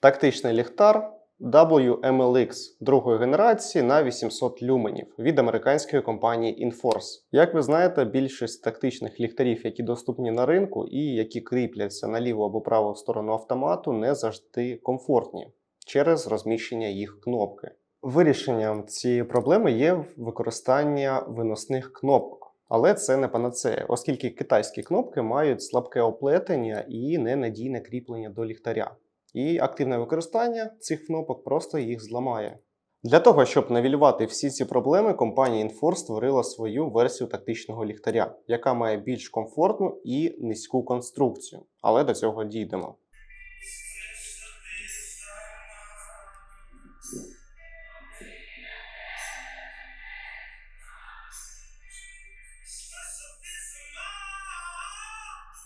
Тактичний ліхтар WMLX другої генерації на 800 люменів від американської компанії Inforce. Як ви знаєте, більшість тактичних ліхтарів, які доступні на ринку і які кріпляться на ліву або праву сторону автомату, не завжди комфортні через розміщення їх кнопки. Вирішенням цієї проблеми є використання виносних кнопок. Але це не панацея, оскільки китайські кнопки мають слабке оплетення і ненадійне кріплення до ліхтаря. І активне використання цих кнопок просто їх зламає. Для того, щоб навілювати всі ці проблеми, компанія Inforce створила свою версію тактичного ліхтаря, яка має більш комфортну і низьку конструкцію. Але до цього дійдемо.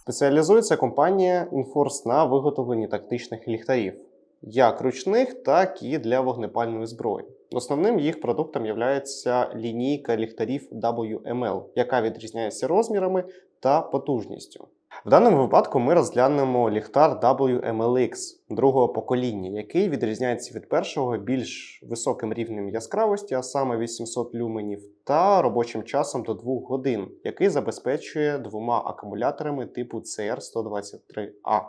Спеціалізується компанія Inforce на виготовленні тактичних ліхтарів, як ручних, так і для вогнепальної зброї. Основним їх продуктом є лінійка ліхтарів WML, яка відрізняється розмірами та потужністю. В даному випадку ми розглянемо ліхтар WMLX другого покоління, який відрізняється від першого більш високим рівнем яскравості, а саме 800 люменів, та робочим часом до 2 годин, який забезпечує двома акумуляторами типу CR123A.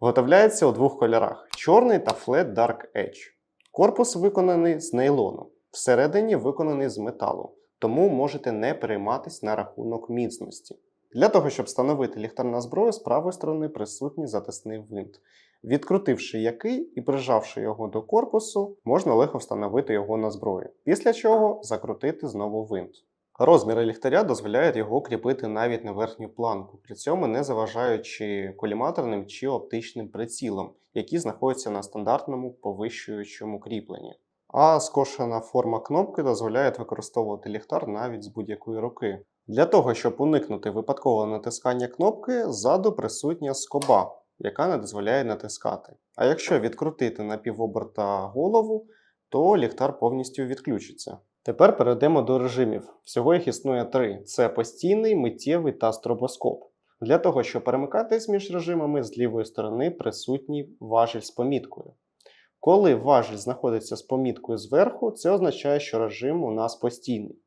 Виготовляється у двох кольорах: чорний та Flat Dark Edge. Корпус виконаний з нейлону, всередині виконаний з металу, тому можете не перейматись на рахунок міцності. Для того, щоб встановити ліхтар на зброю, з правої сторони присутній затисний винт. Відкрутивши який і прижавши його до корпусу, можна легко встановити його на зброю, після чого закрутити знову винт. Розміри ліхтаря дозволяють його кріпити навіть на верхню планку, при цьому не заважаючи коліматорним чи оптичним прицілам, які знаходяться на стандартному повищуючому кріпленні. А скошена форма кнопки дозволяє використовувати ліхтар навіть з будь-якої руки. Для того, щоб уникнути випадкового натискання кнопки, ззаду присутня скоба, яка не дозволяє натискати. А якщо відкрутити на півоберта голову, то ліхтар повністю відключиться. Тепер перейдемо до режимів. Всього їх існує три: це постійний, миттєвий та стробоскоп. Для того, щоб перемикатись між режимами, з лівої сторони присутній важіль з поміткою. Коли важіль знаходиться з поміткою зверху, це означає, що режим у нас постійний.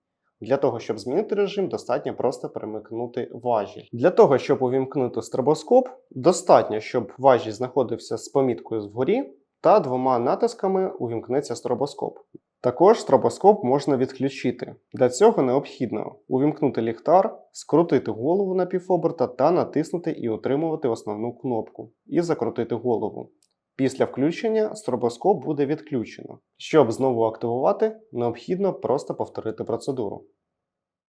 Для того, щоб змінити режим, достатньо просто перемикнути важіль. Для того, щоб увімкнути стробоскоп, достатньо, щоб важіль знаходився з поміткою згорі, та двома натисками увімкнеться стробоскоп. Також стробоскоп можна відключити. Для цього необхідно увімкнути ліхтар, скрутити голову на півоберта та натиснути і утримувати основну кнопку, і закрутити голову. Після включення стробоскоп буде відключено. Щоб знову активувати, необхідно просто повторити процедуру.